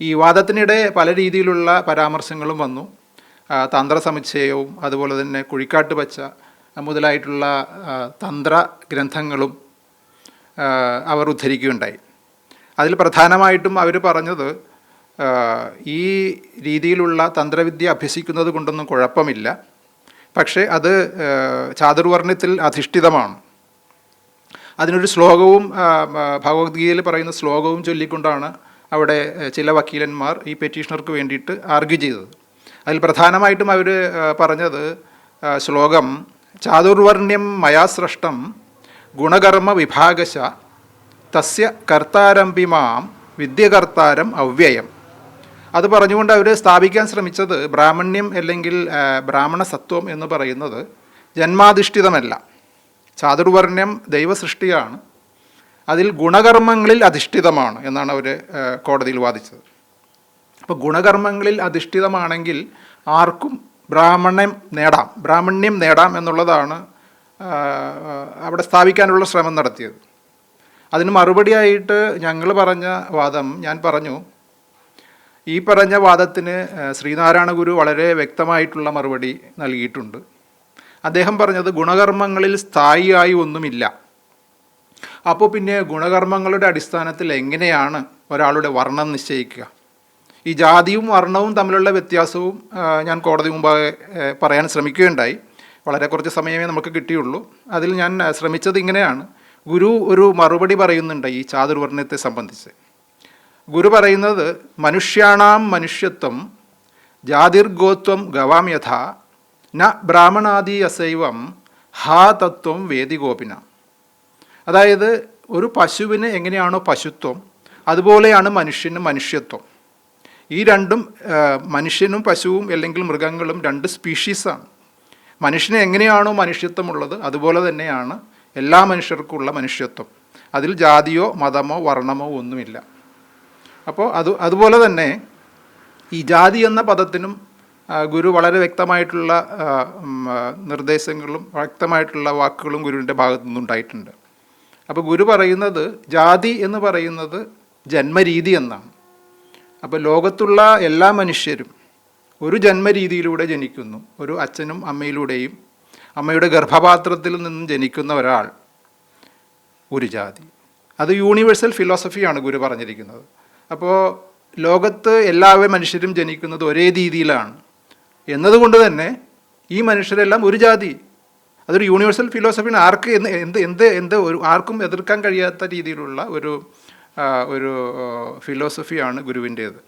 ഈ വാദത്തിനിടെ പല രീതിയിലുള്ള പരാമർശങ്ങളും വന്നു. തന്ത്ര തന്ത്രസമുച്ചയവും അതുപോലെ തന്നെ കുഴിക്കാട്ട് പച്ച മുതലായിട്ടുള്ള തന്ത്ര ഗ്രന്ഥങ്ങളും അവർ ഉദ്ധരിക്കുകയുണ്ടായി. അതിൽ പ്രധാനമായിട്ടും അവർ പറഞ്ഞത് ഈ രീതിയിലുള്ള തന്ത്രവിദ്യ അഭ്യസിക്കുന്നത് കൊണ്ടൊന്നും കുഴപ്പമില്ല. പക്ഷേ അത് ചാതുർവർണത്തിൽ അധിഷ്ഠിതമാണ്. അതിനൊരു ശ്ലോകവും ഭഗവത്ഗീതയിൽ പറയുന്ന ശ്ലോകവും ചൊല്ലിക്കൊണ്ടാണ് അവിടെ ചില വക്കീലന്മാർ ഈ പെറ്റീഷണർക്ക് വേണ്ടിയിട്ട് ആർഗ്യൂ ചെയ്തത്. അതിൽ പ്രധാനമായിട്ടും അവർ പറഞ്ഞത് ശ്ലോകം ചാതുർവർണ്യം മയാ ഗുണകർമ്മ വിഭാഗശ തസ്യ കർത്താരംഭിമാം വിദ്യകർത്താരം അവ്യയം. അത് പറഞ്ഞുകൊണ്ട് അവർ സ്ഥാപിക്കാൻ ശ്രമിച്ചത് ബ്രാഹ്മണ്യം അല്ലെങ്കിൽ ബ്രാഹ്മണ സത്വം എന്ന് പറയുന്നത് ജന്മാധിഷ്ഠിതമല്ല. ചാതുർവർണ്യം ദൈവസൃഷ്ടിയാണ്. അതിൽ ഗുണകർമ്മങ്ങളിൽ അധിഷ്ഠിതമാണ് എന്നാണ് അവർ കോടതിയിൽ വാദിച്ചത്. അപ്പോൾ ഗുണകർമ്മങ്ങളിൽ അധിഷ്ഠിതമാണെങ്കിൽ ആർക്കും ബ്രാഹ്മണ്യം നേടാം. ബ്രാഹ്മണ്യം നേടാം എന്നുള്ളതാണ് അവിടെ സ്ഥാപിക്കാനുള്ള ശ്രമം നടത്തിയത്. അതിന് മറുപടിയായിട്ട് ഞങ്ങൾ പറഞ്ഞ വാദം ഞാൻ പറഞ്ഞു. ഈ പറഞ്ഞ വാദത്തിന് ശ്രീനാരായണ ഗുരു വളരെ വ്യക്തമായിട്ടുള്ള മറുപടി നൽകിയിട്ടുണ്ട്. അദ്ദേഹം പറഞ്ഞത് ഗുണകർമ്മങ്ങളിൽ സ്ഥായിയായി ഒന്നുമില്ല. അപ്പോൾ പിന്നെ ഗുണകർമ്മങ്ങളുടെ അടിസ്ഥാനത്തിൽ എങ്ങനെയാണ് ഒരാളുടെ വർണം നിശ്ചയിക്കുക? ഈ ജാതിയും വർണവും തമ്മിലുള്ള വ്യത്യാസവും ഞാൻ കോടതി മുമ്പാകെ പറയാൻ ശ്രമിക്കുകയുണ്ടായി. വളരെ കുറച്ച് സമയമേ നമുക്ക് കിട്ടിയുള്ളൂ. അതിൽ ഞാൻ ശ്രമിച്ചത് ഇങ്ങനെയാണ്. ഗുരു ഒരു മറുപടി പറയുന്നുണ്ട് ഈ ചാതുർവർണത്തെ സംബന്ധിച്ച്. ഗുരു പറയുന്നത് മനുഷ്യാണാം മനുഷ്യത്വം ജാതിർഗോത്വം ഗവാം യഥ ന ബ്രാഹ്മണാദി അസൈവം ഹാ തത്വം വേദിഗോപിന അതായത് ഒരു പശുവിന് എങ്ങനെയാണോ പശുത്വം അതുപോലെയാണ് മനുഷ്യന് മനുഷ്യത്വം. ഈ രണ്ടും മനുഷ്യനും പശുവും അല്ലെങ്കിൽ മൃഗങ്ങളും രണ്ട് സ്പീഷീസാണ്. മനുഷ്യന് എങ്ങനെയാണോ മനുഷ്യത്വമുള്ളത് അതുപോലെ തന്നെയാണ് എല്ലാ മനുഷ്യർക്കുമുള്ള മനുഷ്യത്വം. അതിൽ ജാതിയോ മതമോ വർണമോ ഒന്നുമില്ല. അപ്പോൾ അത് അതുപോലെ തന്നെ ഈ ജാതി എന്ന പദത്തിനും ഗുരു വളരെ വ്യക്തമായിട്ടുള്ള നിർദ്ദേശങ്ങളും വ്യക്തമായിട്ടുള്ള വാക്കുകളും ഗുരുവിന്റെ ഭാഗത്തു നിന്നുണ്ടായിട്ടുണ്ട് അപ്പോൾ ഗുരു പറയുന്നത് ജാതി എന്ന് പറയുന്നത് ജന്മരീതി എന്നാണ്. അപ്പോൾ ലോകത്തുള്ള എല്ലാ മനുഷ്യരും ഒരു ജന്മരീതിയിലൂടെ ജനിക്കുന്നു. ഒരു അച്ഛനും അമ്മയിലൂടെയും അമ്മയുടെ ഗർഭപാത്രത്തിൽ നിന്നും ജനിക്കുന്ന ഒരാൾ ഒരു ജാതി. അത് യൂണിവേഴ്സൽ ഫിലോസഫിയാണ് ഗുരു പറഞ്ഞിരിക്കുന്നത്. അപ്പോൾ ലോകത്ത് എല്ലാ മനുഷ്യരും ജനിക്കുന്നത് ഒരേ രീതിയിലാണ്. എന്നതുകൊണ്ട് തന്നെ ഈ മനുഷ്യരെല്ലാം ഒരു ജാതി. അതൊരു യൂണിവേഴ്സൽ ഫിലോസഫിന് ആർക്ക് എന്ത് എന്ത് എന്ത് ഒരു ആർക്കും എതിർക്കാൻ കഴിയാത്ത രീതിയിലുള്ള ഒരു ഒരു ഫിലോസഫിയാണ് ഗുരുവിന്റേത്.